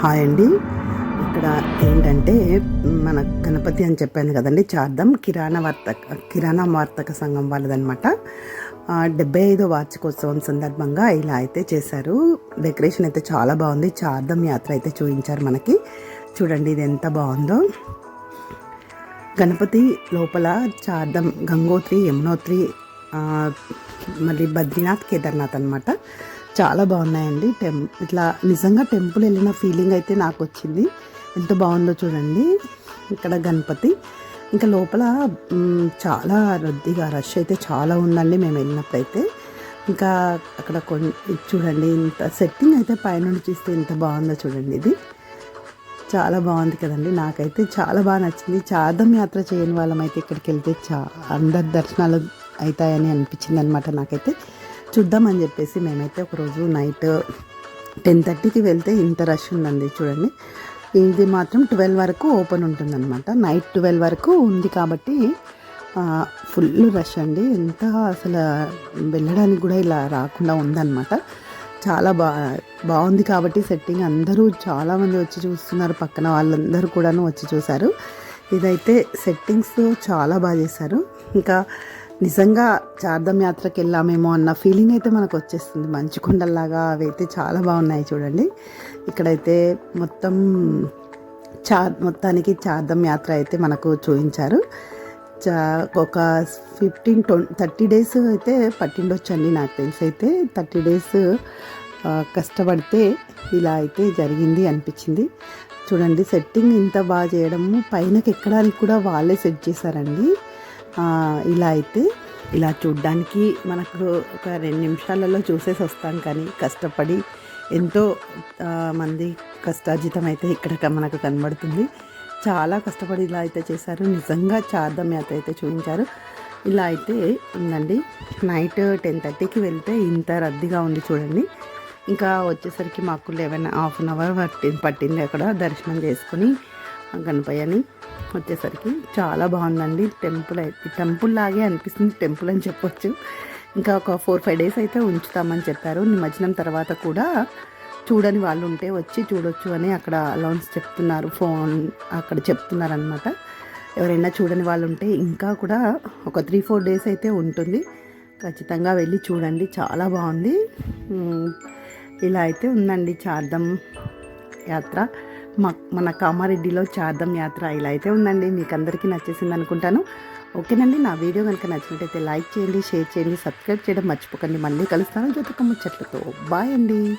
Hi అండి. ఇక్కడ ఏంటంటే మన గణపతి అని చెప్పాను కదండి చార్దం కిరాణా వర్తక కిరాణా వార్తక సంఘం వాళ్ళదనమాట డెబ్బై ఐదో వార్షికోత్సవం సందర్భంగా ఇలా అయితే చేశారు. డెకరేషన్ అయితే చాలా బాగుంది. చార్దం యాత్ర అయితే చూపించారు మనకి. చూడండి ఇది ఎంత బాగుందో. గణపతి లోపల చార్దం గంగోత్రి యమునోత్రి మళ్ళీ బద్రీనాథ్ కేదార్నాథ్ అనమాట చాలా బాగున్నాయండి. టెం ఇట్లా నిజంగా టెంపుల్ వెళ్ళిన ఫీలింగ్ అయితే నాకు వచ్చింది ఎంత బాగుందో చూడండి. ఇక్కడ గణపతి. ఇంకా లోపల చాలా రద్దీగా రష్ అయితే చాలా ఉందండి మేము వెళ్ళినప్పుడైతే. ఇంకా అక్కడ కొన్ని చూడండి ఇంత సెట్టింగ్ అయితే పైనుండి చూస్తే ఎంత బాగుందో చూడండి ఇది. చాలా బాగుంది కదండి. నాకైతే చాలా బాగా నచ్చింది. చాదం యాత్ర చేయని వాళ్ళమైతే ఇక్కడికి వెళ్తే చా అందరి దర్శనాలు అవుతాయని అనిపించింది అనమాట నాకైతే. చూద్దామని చెప్పేసి మేమైతే ఒకరోజు నైట్ టెన్ థర్టీకి వెళ్తే ఇంత రష్ ఉందండి చూడండి. ఇది మాత్రం ట్వెల్వ్ వరకు ఓపెన్ ఉంటుందన్నమాట. నైట్ ట్వెల్వ్ వరకు ఉంది కాబట్టి ఫుల్ రష్ అండి. ఎంత అసలు వెళ్ళడానికి కూడా ఇలా రాకుండా ఉందన్నమాట. చాలా బా బాగుంది కాబట్టి సెట్టింగ్ అందరూ చాలామంది వచ్చి చూస్తున్నారు. పక్కన వాళ్ళందరూ కూడాను వచ్చి చూశారు. ఇదైతే సెట్టింగ్స్ చాలా బాగా చేశారు. ఇంకా నిజంగా చార్ధం యాత్రకి వెళ్ళామేమో అన్న ఫీలింగ్ అయితే మనకు వచ్చేస్తుంది మంచు కొండల్లాగా అవి అయితే చాలా బాగున్నాయి చూడండి. ఇక్కడైతే మొత్తం చా మొత్తానికి చార్ధం యాత్ర అయితే మనకు చూపించారు. చా ఒక ఫిఫ్టీన్ ట్వం థర్టీ డేస్ అయితే పట్టిండొచ్చండి నాకు తెలిసి అయితే థర్టీ డేస్ కష్టపడితే ఇలా అయితే జరిగింది అనిపించింది. చూడండి సెట్టింగ్ ఇంత బాగా చేయడము పైనకి ఎక్కడానికి కూడా వాళ్ళే సెట్ చేశారండి. ఇలా అయితే ఇలా చూడ్డానికి మనకు ఒక రెండు నిమిషాలలో చూసేసి వస్తాం కానీ కష్టపడి ఎంతో మంది కష్టార్జితం అయితే ఇక్కడ మనకు కనబడుతుంది. చాలా కష్టపడి ఇలా అయితే చేశారు. నిజంగా చార్ధం యాత్ర అయితే చూపించారు. ఇలా అయితే ఉందండి. నైట్ టెన్ థర్టీకి వెళ్తే ఇంత రద్దీగా ఉంది చూడండి. ఇంకా వచ్చేసరికి మాకు లెవెన్ హాఫ్ అన్ అవర్ పట్టింది పట్టింది అక్కడ దర్శనం చేసుకుని గణపయ్యని. వచ్చేసరికి చాలా బాగుందండి. టెంపుల్ అయితే టెంపుల్ లాగే అనిపిస్తుంది. టెంపుల్ అని చెప్పొచ్చు. ఇంకా ఒక ఫోర్ ఫైవ్ డేస్ అయితే ఉంచుతామని చెప్పారు. నిమజ్జనం తర్వాత కూడా చూడని వాళ్ళు ఉంటే వచ్చి చూడొచ్చు అని అక్కడ అలౌన్స్ చెప్తున్నారు. ఫోన్ అక్కడ చెప్తున్నారు అనమాట ఎవరైనా చూడని వాళ్ళు ఉంటే ఇంకా కూడా ఒక త్రీ ఫోర్ డేస్ అయితే ఉంటుంది. ఖచ్చితంగా వెళ్ళి చూడండి. చాలా బాగుంది. ఇలా అయితే ఉందండి. చార్ధం యాత్ర. మన కామారెడ్డిలో చార్ధం యాత్ర ఇలా అయితే ఉందండి. మీకు అందరికీ నచ్చేసింది అనుకుంటాను. ఓకేనండి నా వీడియో కనుక నచ్చినట్టయితే లైక్ చేయండి షేర్ చేయండి సబ్స్క్రైబ్ చేయడం మర్చిపోకండి. మళ్ళీ కలుస్తాను జ్యోతిక ముచ్చట్లతో బాయ్ అండి.